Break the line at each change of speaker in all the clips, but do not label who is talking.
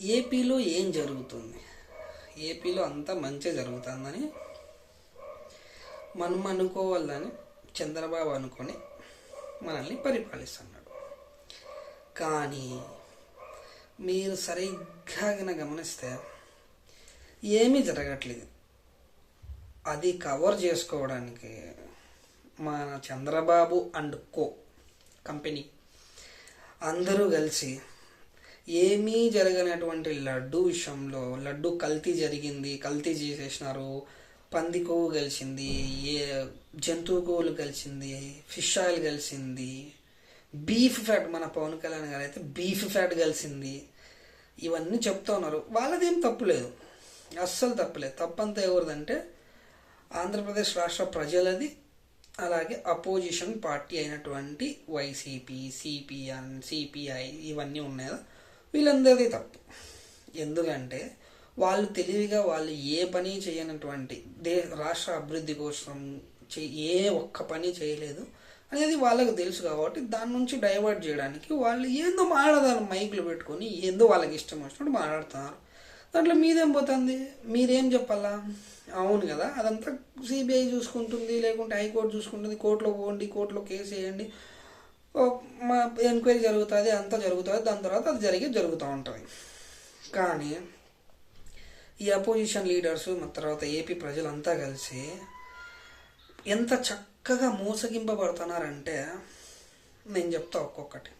ఏపీలో ఏం జరుగుతుంది? ఏపీలో అంతా మంచి జరుగుతుందని మనం అనుకోవాలని చంద్రబాబు అనుకొని మనల్ని పరిపాలిస్తున్నాడు. కానీ మీరు సరిగ్గా గమనిస్తే ఏమీ జరగట్లేదు. అది కవర్ చేసుకోవడానికి మన చంద్రబాబు అండ్ కో కంపెనీ అందరూ కలిసి ఏమీ జరగనటువంటి లడ్డు విషయంలో లడ్డు కల్తీ జరిగింది కల్తీ చేసేసినారు పంది కొవ్వు కలిసింది ఏ జంతువు కొవ్వులు కలిసింది ఫిష్ ఆయిల్ కలిసింది బీఫ్ ఫ్యాట్ మన పవన్ కళ్యాణ్ గారు అయితే బీఫ్ ఫ్యాట్ కలిసింది ఇవన్నీ చెప్తా ఉన్నారు. వాళ్ళదేం తప్పులేదు అస్సలు తప్పులేదు తప్పంతా ఎవరిదంటే ఆంధ్రప్రదేశ్ రాష్ట్ర ప్రజలది అలాగే అపోజిషన్ పార్టీ అయినటువంటి వైసీపీ సిపిఎన్ సిపిఐ ఇవన్నీ ఉన్నాయి కదా. వీళ్ళందరిది తప్పు. ఎందుకంటే వాళ్ళు తెలివిగా వాళ్ళు ఏ పని చేయనటువంటి దే రాష్ట్ర అభివృద్ధి కోసం చే- ఏ ఒక్క పని చేయలేదు అనేది వాళ్ళకి తెలుసు కాబట్టి దాని నుంచి డైవర్ట్ చేయడానికి వాళ్ళు ఏందో మాట్లాడతారు మైకులు పెట్టుకొని ఏందో వాళ్ళకి ఇష్టం వచ్చినట్టు మాట్లాడుతున్నారు. దాంట్లో మీదేం పోతుంది? మీరేం చెప్పాలా? అవును కదా అదంతా సిబిఐ చూసుకుంటుంది లేకుంటే హైకోర్టు చూసుకుంటుంది కోర్టులో పోండి కోర్టులో కేసు వేయండి మా ఎంక్వైరీ జరుగుతుంది అంతా జరుగుతుంది దాని తర్వాత అది జరిగి జరుగుతూ ఉంటుంది. కానీ ఈ అపోజిషన్ లీడర్స్ మన తర్వాత ఏపీ ప్రజలంతా కలిసి ఎంత చక్కగా మోసగింపబడుతున్నారంటే నేను చెప్తా ఒక్కొక్కటి.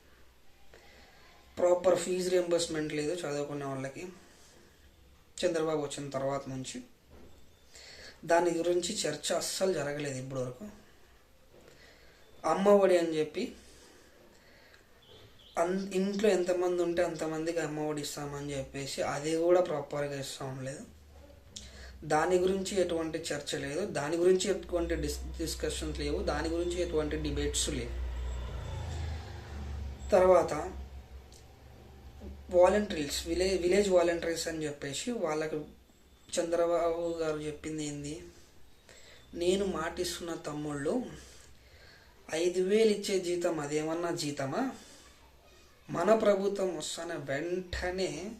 ప్రాపర్ ఫీజు రియంబర్స్మెంట్ లేదు చదువుకునే వాళ్ళకి. చంద్రబాబు వచ్చిన తర్వాత నుంచి దాని గురించి చర్చ అస్సలు జరగలేదు ఇప్పటివరకు. అమ్మఒడి అని చెప్పి అన్ ఇంట్లో ఎంతమంది ఉంటే అంతమందికి అమ్మఒడి ఇస్తామని చెప్పేసి అది కూడా ప్రాపర్గా ఇస్తాం లేదు దాని గురించి ఎటువంటి చర్చ లేదు. దాని గురించి ఎటువంటి డిస్ డిస్కషన్స్ లేవు. దాని గురించి ఎటువంటి డిబేట్స్ లేవు. తర్వాత వాలంటీర్స్ విలేజ్ విలేజ్ వాలంటీర్స్ అని చెప్పేసి వాళ్ళకు చంద్రబాబు గారు చెప్పింది ఏంది? నేను మాటిస్తున్న తమ్ముళ్ళు ఐదు వేలు ఇచ్చే జీతం అదేమన్నా జీతమా? మన ప్రభుత్వం వస్తాన వెంటనే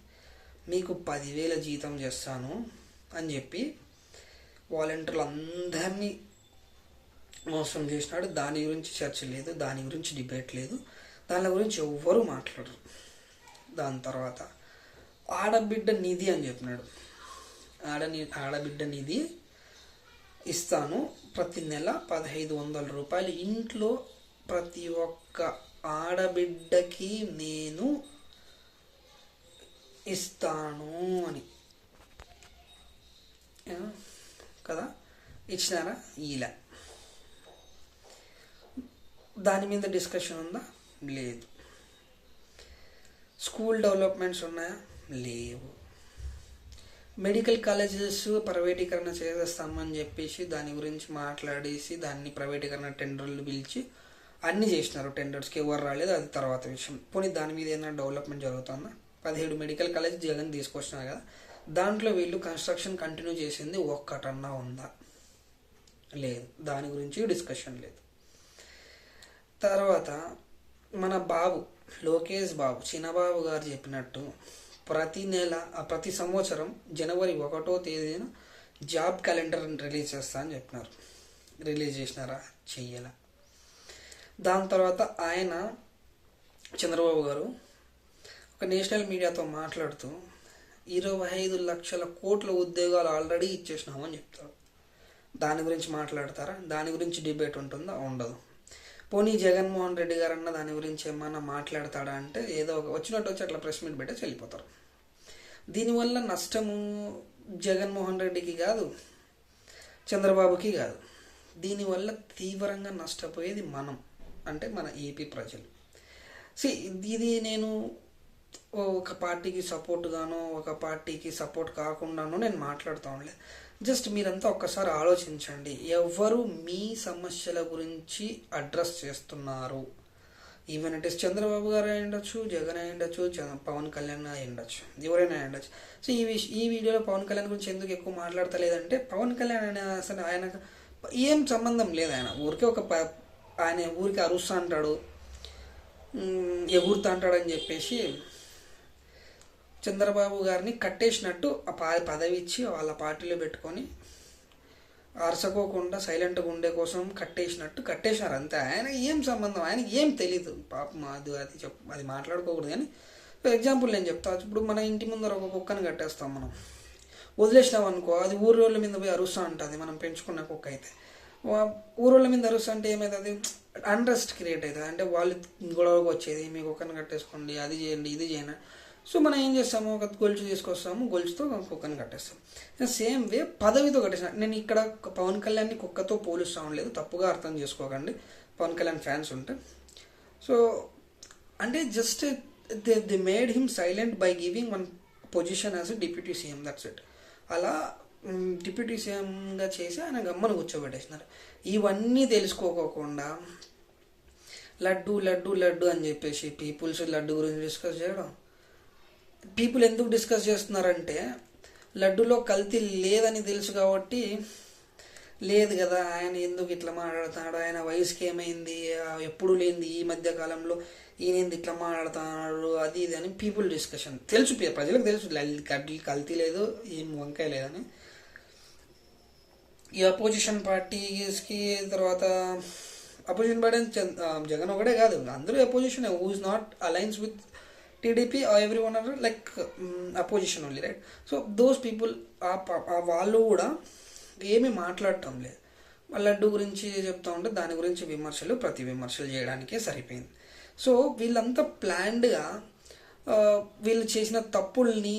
మీకు పదివేల జీతం చేస్తాను అని చెప్పి వాలంటీర్లు అందరినీ మోసం చేసినాడు. దాని గురించి చర్చ లేదు దాని గురించి డిబేట్ లేదు. దాని గురించి ఎవ్వరూ మాట్లాడరు. దాని తర్వాత ఆడబిడ్డ నిధి అని చెప్పినాడు. ఆడ ఆడబిడ్డ నిధి ఇస్తాను. ప్రతి నెల పదహైదు వందల రూపాయలు ఇంట్లో ప్రతి ఒక్క ఆడబిడ్డకి నేను ఇస్తాను అని. కదా? ఇచ్చినారా? ఇలా దాని మీద డిస్కషన్ ఉందా? లేదు. స్కూల్ డెవలప్మెంట్స్ ఉన్నాయా? లేవు. మెడికల్ కాలేజెస్ ప్రైవేటీకరణ చేసేస్తామని చెప్పేసి దాని గురించి మాట్లాడేసి దాన్ని ప్రైవేటీకరణ టెండర్లు పిలిచి అన్నీ చేసినారు. టెండర్స్కి ఎవరు రాలేదు అది తర్వాత విషయం. పోనీ దాని మీద ఏదైనా డెవలప్మెంట్ జరుగుతుందా? పదిహేడు మెడికల్ కాలేజ్ జగన్ తీసుకొచ్చినారు కదా. దాంట్లో వీళ్ళు కన్స్ట్రక్షన్ కంటిన్యూ చేసింది ఒక్కటన్నా ఉందా? లేదు. దాని గురించి డిస్కషన్ లేదు. తర్వాత మన బాబు లోకేష్ బాబు చిన్నబాబు గారు చెప్పినట్టు ప్రతి నెల ప్రతి సంవత్సరం జనవరి ఒకటో తేదీన జాబ్ క్యాలెండర్ రిలీజ్ చేస్తా అని చెప్పినారు. రిలీజ్ చేసినారా? చెయ్యాల? దాని తర్వాత ఆయన చంద్రబాబు గారు ఒక నేషనల్ మీడియాతో మాట్లాడుతూ ఇరవై ఐదు లక్షల కోట్ల ఉద్యోగాలు ఆల్రెడీ ఇచ్చేసినామని చెప్తారు. దాని గురించి మాట్లాడతారా? దాని గురించి డిబేట్ ఉంటుందా? ఉండదు. పోనీ జగన్మోహన్ రెడ్డి గారు అన్న దాని గురించి ఏమన్నా మాట్లాడతాడా అంటే ఏదో ఒక వచ్చినట్టు వచ్చి అట్లా ప్రెస్ మీట్ పెట్టేసి వెళ్ళిపోతారు. దీనివల్ల నష్టము జగన్మోహన్ రెడ్డికి కాదు చంద్రబాబుకి కాదు. దీనివల్ల తీవ్రంగా నష్టపోయేది మనం. అంటే మన ఏపీ ప్రజలు. సి ఇది నేను ఒక పార్టీకి సపోర్ట్ గానో ఒక పార్టీకి సపోర్ట్ కాకుండానో నేను మాట్లాడుతూ ఉండలేదు జస్ట్ మీరంతా ఒక్కసారి ఆలోచించండి. ఎవరు మీ సమస్యల గురించి అడ్రస్ చేస్తున్నారు? ఈవెన్ ఇట్ ఇస్ చంద్రబాబు గారు అయి ఉండొచ్చు జగన్ అయి ఉండొచ్చు పవన్ కళ్యాణ్ అయి ఉండొచ్చు ఎవరైనా అయి ఉండొచ్చు సో ఈ విష ఈ వీడియోలో పవన్ కళ్యాణ్ గురించి ఎందుకు ఎక్కువ మాట్లాడతలేదంటే పవన్ కళ్యాణ్ అనే అసలు ఆయన ఏం సంబంధం లేదు ఆయన. ఊరికే ఒక ప- ఆయన ఊరికి అరుస్తా అంటాడు. ఎగురుతా అంటాడని చెప్పేసి చంద్రబాబు గారిని కట్టేసినట్టు ఆ పా- పదవి ఇచ్చి వాళ్ళ పార్టీలో పెట్టుకొని అరసకోకుండా సైలెంట్గా ఉండే కోసం కట్టేసినట్టు కట్టేశారు అంతే. ఆయన ఏం సంబంధం? ఆయనకి ఏం తెలియదు పాపం అది అది చెప్ అది మాట్లాడుకోకూడదు కానీ ఫర్ ఎగ్జాంపుల్ నేను చెప్తా. ఇప్పుడు మన ఇంటి ముందర ఒక కుక్కని కట్టేస్తాం మనం. వదిలేసినాం అనుకో అది రోజుల మీద పోయి అరుస్తూ ఉంటుంది మనం పెంచుకున్న కుక్క అయితే. ఊరోళ్ళ మీద అరుస్తూ అంటే ఏమవుతుంది అన్రెస్ట్ క్రియేట్ అవుతుంది అంటే వాళ్ళు గొడవకు వచ్చేది మీకు కుక్కని కట్టేసుకోండి అది చేయండి ఇది చేయండి. సో మనం ఏం చేస్తాము? ఒక గొలుసు తీసుకొస్తాము గొలుసుతో కుక్కని కట్టేస్తాం సేమ్ వే పదవితో కట్టేసిన నేను ఇక్కడ పవన్ కళ్యాణ్ని కుక్కతో పోలుస్తా ఉండలేదు తప్పుగా అర్థం చేసుకోకండి. పవన్ కళ్యాణ్ ఫ్యాన్స్ ఉంటే. సో అంటే just they they made him silent by giving one position as deputy CM that's it అలా డిప్యూటీ సీఎంగా చేసి ఆయన గమ్మను కూర్చోబెట్టేసినారు. ఇవన్నీ తెలుసుకోకోకుండా లడ్డు లడ్డు లడ్డు అని చెప్పేసి పీపుల్స్ లడ్డు గురించి డిస్కస్ చేయడం. పీపుల్ ఎందుకు డిస్కస్ చేస్తున్నారంటే లడ్డులో కల్తీ లేదని తెలుసు కాబట్టి లేదు కదా ఆయన ఎందుకు ఇట్లా మాట్లాడుతున్నాడు ఆయన వయసుకి ఏమైంది ఎప్పుడు లేనిది ఈ మధ్య కాలంలో ఈయన ఎందుకు ఇట్లా మాట్లాడుతున్నాడు అది ఇది అని పీపుల్ డిస్కషన్ తెలుసు పే- ప్రజలకు తెలుసు కల్తీ లేదు ఏం వంకాయ లేదని. ఈ అపోజిషన్ పార్టీస్కి తర్వాత అపోజిషన్ పార్టీ జగన్ ఒకటే కాదు. అందరూ opposition who is not alliance with TDP every one are like opposition only right so those people ఆ వాళ్ళు కూడా ఏమీ మాట్లాడటం లేదు. వాళ్ళ లడ్డు గురించి చెప్తా ఉంటే దాని గురించి విమర్శలు ప్రతి విమర్శలు చేయడానికే సరిపోయింది. సో వీళ్ళంతా ప్లాన్డ్గా వీళ్ళు చేసిన తప్పుల్ని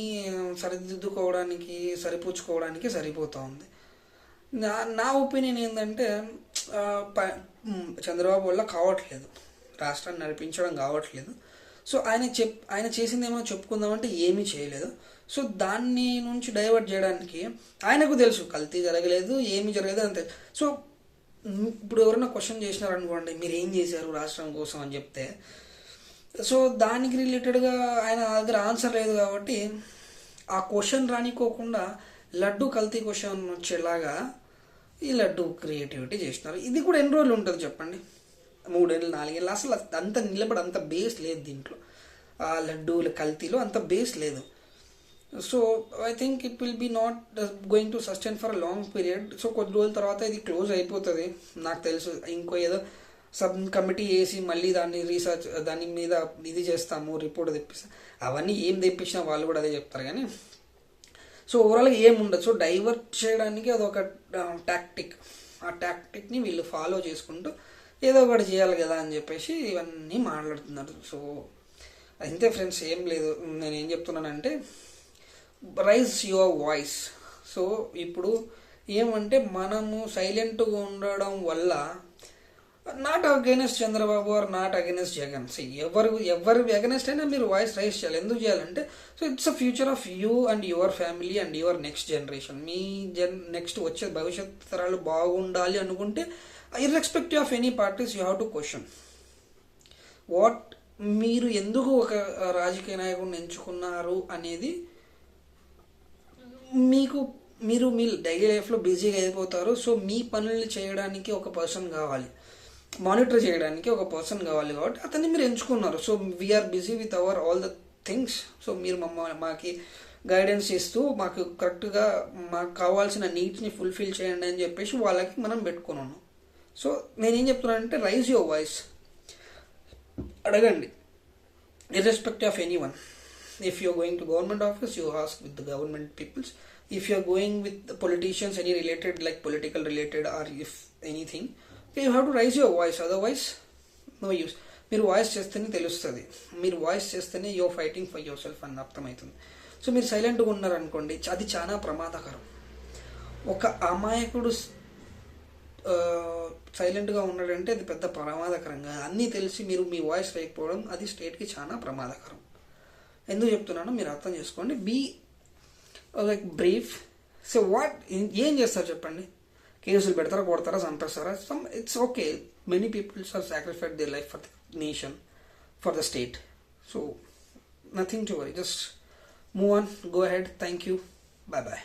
సరిదిద్దుకోవడానికి సరిపుచ్చుకోవడానికి సరిపోతూ ఉంది. నా నా ఒపీనియన్ ఏంటంటే ప- చంద్రబాబు వల్ల కావట్లేదు. రాష్ట్రాన్ని నడిపించడం కావట్లేదు. సో ఆయన చెప్ ఆయన చేసింది ఏమో చెప్పుకుందామంటే ఏమీ చేయలేదు. సో దాన్ని నుంచి డైవర్ట్ చేయడానికి ఆయనకు తెలుసు కల్తీ జరగలేదు ఏమీ జరగలేదు అంతే. సో ఇప్పుడు ఎవరైనా క్వశ్చన్ చేసినారు అనుకోండి మీరు ఏం చేశారు రాష్ట్రం కోసం అని చెప్తే సో దానికి రిలేటెడ్గా ఆయన దగ్గర ఆన్సర్ లేదు కాబట్టి ఆ క్వశ్చన్ రానికోకుండా లడ్డు కల్తీ క్వశ్చన్ వచ్చేలాగా ఈ లడ్డు క్రియేటివిటీ చేసినారు. ఇది కూడా ఎన్ని రోజులు ఉంటుంది చెప్పండి? మూడేళ్ళు నాలుగేళ్ళు. అసలు అంత నిలబడి అంత బేస్ లేదు దీంట్లో. ఆ లడ్డూల కల్తీలో అంత బేస్ లేదు. So I think it will be not going to sustain for a long period so కొద్ది రోజుల తర్వాత ఇది క్లోజ్ అయిపోతుంది. నాకు తెలుసు. ఇంకో ఏదో సబ్ కమిటీ వేసి మళ్ళీ దాన్ని రీసెర్చ్ దాని మీద ఇది చేస్తాము రిపోర్ట్ తెప్పిస్తాం. అవన్నీ ఏం తెప్పించినా వాళ్ళు కూడా అదే చెప్తారు కానీ సో ఓవరాల్గా ఏముండదు. సో డైవర్ట్ చేయడానికి అదొక టాక్టిక్ ఆ టాక్టిక్ని వీళ్ళు ఫాలో చేసుకుంటూ ఏదో ఒకటి చేయాలి కదా అని చెప్పేసి ఇవన్నీ మాట్లాడుతున్నారు. సో అంతే ఫ్రెండ్స్ ఏం లేదు. నేను ఏం చెప్తున్నానంటే రైజ్ యువర్ వాయిస్ సో ఇప్పుడు ఏమంటే మనము సైలెంట్గా ఉండడం వల్ల not against Chandrababu or not against Jagan so ఎవరు ఎవరు అగైనెస్ట్ అయినా మీరు వాయిస్ రైజ్ చేయాలి. ఎందుకు చేయాలంటే so it's a future of you and your family and your next generation మీ జన్ నెక్స్ట్ వచ్చే భవిష్యత్ తరాలు బాగుండాలి అనుకుంటే irrespective of any parties you have to question what మీరు ఎందుకు ఒక రాజకీయ నాయకుడిని ఎంచుకున్నారు అనేది మీకు మీరు మీ డైలీ లైఫ్లో బిజీగా అయిపోతారు. సో మీ పనుల్ని చేయడానికి ఒక పర్సన్ కావాలి. మానిటర్ చేయడానికి ఒక పర్సన్ కావాలి కాబట్టి అతన్ని మీరు ఎంచుకున్నారు. So we're busy with our all the things so మీరు మమ్మల్ని మాకి గైడెన్స్ ఇస్తూ మాకు కరెక్ట్గా మాకు కావాల్సిన నీడ్స్ని ఫుల్ఫిల్ చేయండి అని చెప్పేసి వాళ్ళకి మనం పెట్టుకుని ఉన్నాం. సో నేనేం చెప్తున్నానంటే రైజ్ యువర్ వాయిస్ అడగండి. Irrespect of any one if you going to government office you ask with government peoples if you're going with politicians any related like political related or if anything you have to raise your voice otherwise no use మీరు voice చేస్తేనే తెలుస్తుంది. మీరు voice చేస్తేనే your fighting for your self అని అర్థమవుతుంది so మీరు సైలెంట్గా ఉన్నారనుకోండి అది చాలా ప్రమాదకరం. ఒక అమాయకుడు సైలెంట్గా ఉన్నాడంటే అది పెద్ద ప్రమాదకరంగా అన్నీ తెలిసి మీరు మీ వాయిస్ వేయకపోవడం అది స్టేట్కి చాలా ప్రమాదకరం. ఎందుకు చెప్తున్నానో మీరు అర్థం చేసుకోండి. Be like brief so what ఏం చేస్తారు చెప్పండి? కేసులు పెడతారా కొడతారా చంపేస్తారా some it's okay many peoples are sacrificed they life for the nation for the state so nothing to worry just move on go head thank you bye bye